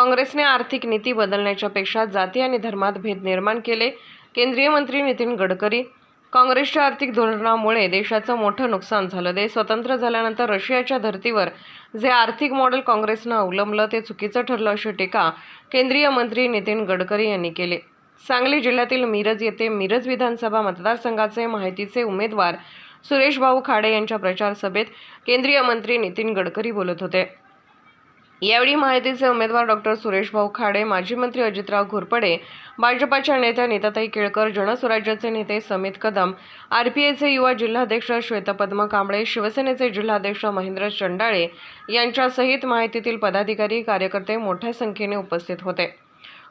काँग्रेसने आर्थिक नीती बदलण्याच्या पेक्षा जाती आणि धर्मात भेद निर्माण केले. केंद्रीय मंत्री नितीन गडकरी काँग्रेसच्या आर्थिक धोरणामुळे देशाचं मोठं नुकसान झालं. देश स्वतंत्र झाल्यानंतर रशियाच्या धर्तीवर जे आर्थिक मॉडेल काँग्रेसनं अवलंबलं ते चुकीचं ठरलं अशी टीका केंद्रीय मंत्री नितीन गडकरी यांनी केली. सांगली जिल्ह्यातील मिरज येथे मिरज विधानसभा मतदारसंघाचे माहितीचे उमेदवार सुरेश भाऊ खाडे यांच्या प्रचार सभेत केंद्रीय मंत्री नितीन गडकरी बोलत होते. यावेळी माहितीचे उमेदवार डॉक्टर सुरेश भाऊ खाडे माजी मंत्री अजितराव घोरपडे भाजपाच्या नेत्या नीताताई केळकर जनस्वराज्याचे नेते समित कदम आरपीआयचे युवा जिल्हाध्यक्ष श्वेतपद्म कांबळे शिवसेनेचे जिल्हाध्यक्ष महेंद्र चंडाळे यांच्यासहित माहितीतील पदाधिकारी कार्यकर्ते मोठ्या संख्येने उपस्थित होते.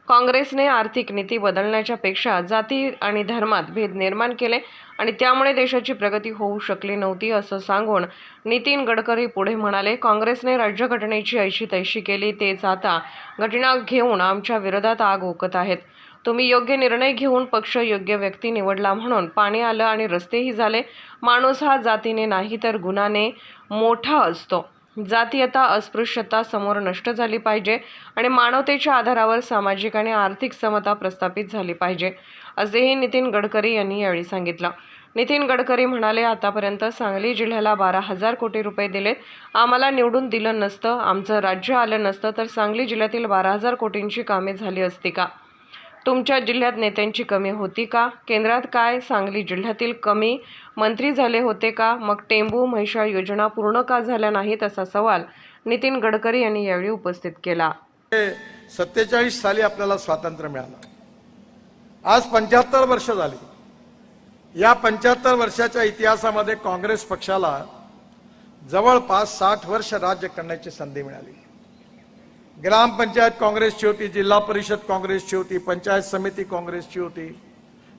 काँग्रेसने आर्थिक नीती बदलण्याच्या पेक्षा जाती आणि धर्मात भेद निर्माण केले आणि त्यामुळे देशाची प्रगती होऊ शकली नव्हती असं सांगून नितीन गडकरी पुढे म्हणाले काँग्रेसने राज्यघटनेची ऐशी तैशी केली तेच आता घटना घेऊन आमच्या विरोधात आग ओकत आहेत. तुम्ही योग्य निर्णय घेऊन पक्ष योग्य व्यक्ती निवडला म्हणून पाणी आलं आणि रस्तेही झाले. माणूस हा जातीने नाही तर गुणाने मोठा असतो. जातीयता अस्पृश्यता समोर नष्ट झाली पाहिजे आणि मानवतेच्या आधारावर सामाजिक आणि आर्थिक समता प्रस्थापित झाली पाहिजे असेही नितीन गडकरी यांनी यावेळी सांगितलं. नितीन गडकरी म्हणाले आतापर्यंत सांगली जिल्ह्याला बारा हजार कोटी रुपये दिलेत. आम्हाला निवडून दिलं नसतं. आमचं राज्य आलं नसतं. तर सांगली जिल्ह्यातील बारा हजार कोटींची कामे झाली असती का? तुमच्या जिल्ह्यात नेत्यांची कमी होती का? केंद्रात काय? सांगली जिल्ह्यातील कमी मंत्री झाले होते का? मग टेंबू म्हैसाळ योजना पूर्ण का झाल्या नाहीत असा सवाल नितीन गडकरी यांनी यावेळी उपस्थित केला. सत्तेचाळीस साली आपल्याला स्वातंत्र्य मिळालं. आज पंच्याहत्तर वर्ष झाली. या पंच्याहत्तर वर्षाच्या इतिहासामध्ये काँग्रेस पक्षाला जवळपास साठ वर्ष राज्य करण्याची संधी मिळाली. ग्रामपंचायत काँग्रेसची होती जिल्हा परिषद काँग्रेसची होती पंचायत समिती काँग्रेसची होती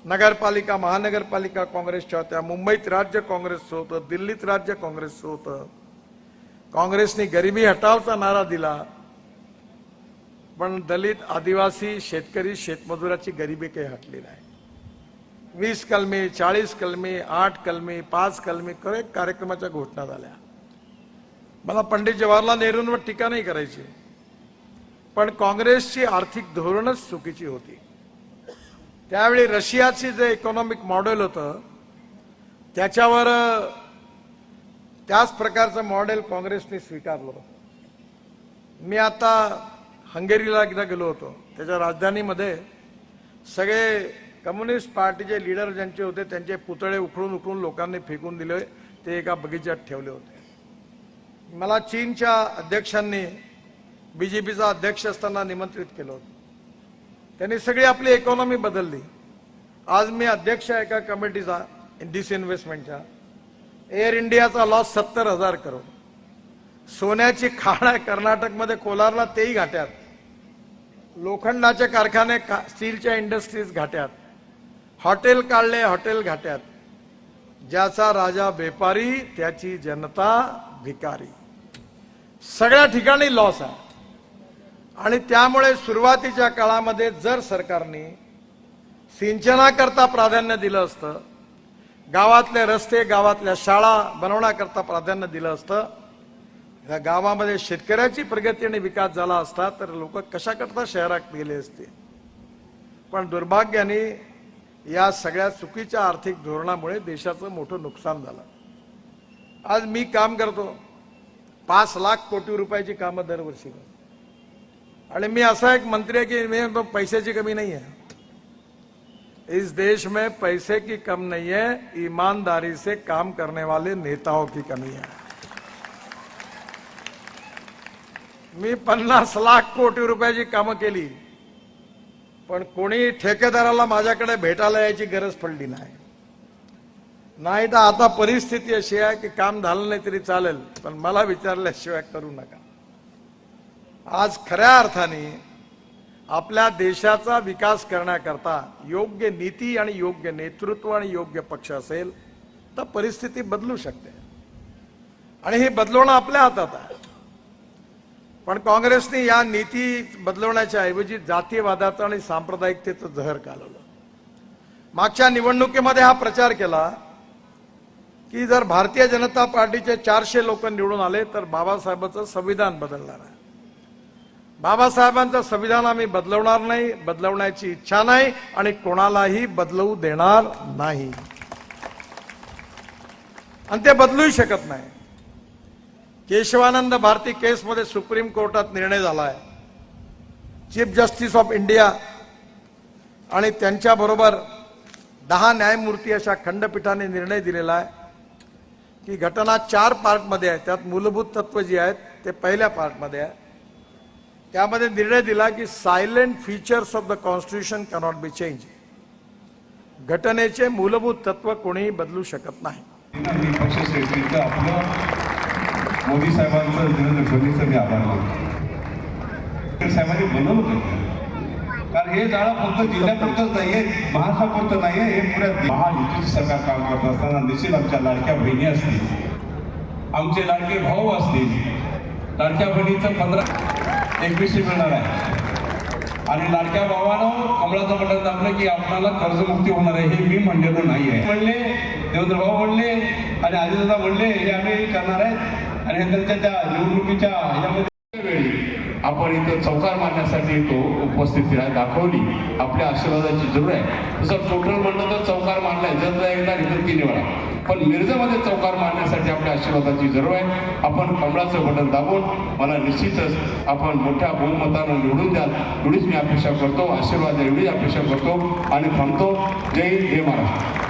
नगरपालिका महानगरपालिका काँग्रेसच्या होत्या मुंबईत राज्य काँग्रेसचं होतं दिल्लीत राज्य काँग्रेसचं होतं. काँग्रेसने गरिबी हटावचा नारा दिला पण दलित आदिवासी शेतकरी शेतमजुराची गरिबी काही हटली नाही. वीस कलमी चाळीस कलमी आठ कलमी पाच कलमी करे कार्यक्रमाच्या घोषणा झाल्या. मला पंडित जवाहरलाल नेहरूंवर टीका नाही करायची. पण काँग्रेसची आर्थिक धोरणच चुकीची होती. त्यावेळी रशियाची जे इकॉनॉमिक मॉडेल होतं त्याच्यावर त्याच प्रकारचं मॉडेल काँग्रेसने स्वीकारलं. मी आता हंगेरीला एकदा गेलो होतो. त्याच्या राजधानीमध्ये सगळे कम्युनिस्ट पार्टीचे लीडर ज्यांचे होते त्यांचे पुतळे उखळून उखळून लोकांनी फेकून दिले ते एका बगीच्यात ठेवले होते. मला चीनच्या अध्यक्षांनी बीजेपीचा अध्यक्ष असताना निमंत्रित केलं होतं. त्यांनी सगळी आपली इकॉनॉमी बदलली. आज मी अध्यक्ष आहे एका कमिटीचा डिसइन्व्हेस्टमेंटच्या एअर इंडियाचा लॉस सत्तर हजार करोड. सोन्याची खाण आहे कर्नाटकमध्ये कोलारला तेही घाट्यात. लोखंडाचे कारखाने का- स्टीलच्या इंडस्ट्रीज घाट्यात. हॉटेल काढले हॉटेल घाट्यात. ज्याचा राजा व्यापारी त्याची जनता भिकारी. सगळ्या ठिकाणी लॉस आहे. आणि त्यामुळे सुरुवातीच्या काळामध्ये जर सरकारने सिंचनाकरता प्राधान्य दिलं असतं गावातले रस्ते गावातल्या शाळा बनवण्याकरता प्राधान्य दिलं असतं या गावामध्ये शेतकऱ्याची प्रगती आणि विकास झाला असता तर लोक कशाकरता शहरात गेले असते? पण दुर्भाग्याने या सगळ्या चुकीच्या आर्थिक धोरणामुळे देशाचं मोठं नुकसान झालं. आज मी काम करतो. पाच लाख कोटी रुपयाची कामं दरवर्षी करतो. आणि मी असा एक मंत्री आहे की मी पैशाची कमी नाही आहे. इस देश में पैसे की कम नहीं है ईमानदारी से काम करने वाले नेताओं की कमी है. मी पन्नास लाख कोटी रुपयाची कामं केली पण कोणी ठेकेदाराला माझ्याकडे भेटायला यायची गरज पडली नाही. नाही तर आता परिस्थिती अशी आहे की काम झालं नाही तरी चालेल पण मला विचारल्याशिवाय करू नका. आज खऱ्या अर्थाने आपल्या देशाचा विकास करण्याकरता योग्य नीती आणि योग्य नेतृत्व आणि योग्य पक्ष असेल तर परिस्थिती बदलू शकते. आणि हे बदलवणं आपल्या हातात आहे. पण काँग्रेसने या नीती बदलवण्याच्या ऐवजी जातीयवादाचं आणि सांप्रदायिकतेचं जहर कालवलं. मागच्या निवडणुकीमध्ये हा प्रचार केला की जर भारतीय जनता पार्टीचे चारशे लोक निवडून आले तर बाबासाहेबांचं संविधान बदलणार आहे. बाबासाहेबांचं संविधान आम्ही बदलवणार नाही बदलवण्याची इच्छा नाही आणि कोणालाही बदलवू देणार नाही. आणि ते बदलूही शकत नाही. केशवानंद भारती केसमध्ये सुप्रीम कोर्टात निर्णय झालाय. चीफ जस्टिस ऑफ इंडिया आणि त्यांच्याबरोबर दहा न्यायमूर्ती अशा खंडपीठाने निर्णय दिलेला आहे की घटना चार पार्टमध्ये आहे. त्यात मूलभूत तत्व जी आहेत ते पहिल्या पार्टमध्ये आहे. त्यामध्ये निर्णय दिला की salient features of the constitution cannot be change घटनेचे मूलभूत तत्व कोणीही बदलू शकत नाही. मोदी साहेबांचं देवेंद्र फडणवीसचं मी आभार मानतो. साहेबांनी बनवलं कारण हे जाळं फक्त जिल्ह्यापुरतंच नाही आहे महाराष्ट्रापुरतं नाही आहे हे पुऱ्या महायुतीचं सरकार काम करत असताना निश्चित आमच्या लाडक्या बहिणी असतील आमचे लाडके भाऊ असतील लाडक्या बहिणीचं पंधरा एकवीसशे मिळणार आहे. आणि लाडक्या भावानं कमळाचं बटन दाबलं की आपल्याला कर्जमुक्ती होणार आहे हे मी म्हणलेलो नाही आहे. म्हणले देवेंद्र भाऊ म्हणले आणि आदिदादा म्हणले हे आम्ही करणार आहेत. आणि त्यांच्या त्या निवडणुकीच्या ह्याच्यामध्ये वेळी आपण इथं चौकार मारण्यासाठी तो उपस्थिती दाखवली. आपल्या आशीर्वादाची जरूर आहे. तसं टोटल म्हणलं तर चौकार मारलाय. जर एकदा इथं तीन वेळा पण मिरजामध्ये चौकार मारण्यासाठी आपल्या आशीर्वादाची जरूर आहे. आपण कमळाचं बटन दाबून मला निश्चितच आपण मोठ्या बहुमतानं निवडून द्याल. एवढीच मी अपेक्षा करतो. आशीर्वाद एवढीच अपेक्षा करतो आणि थांबतो. जय हिंद जय महाराष्ट्र.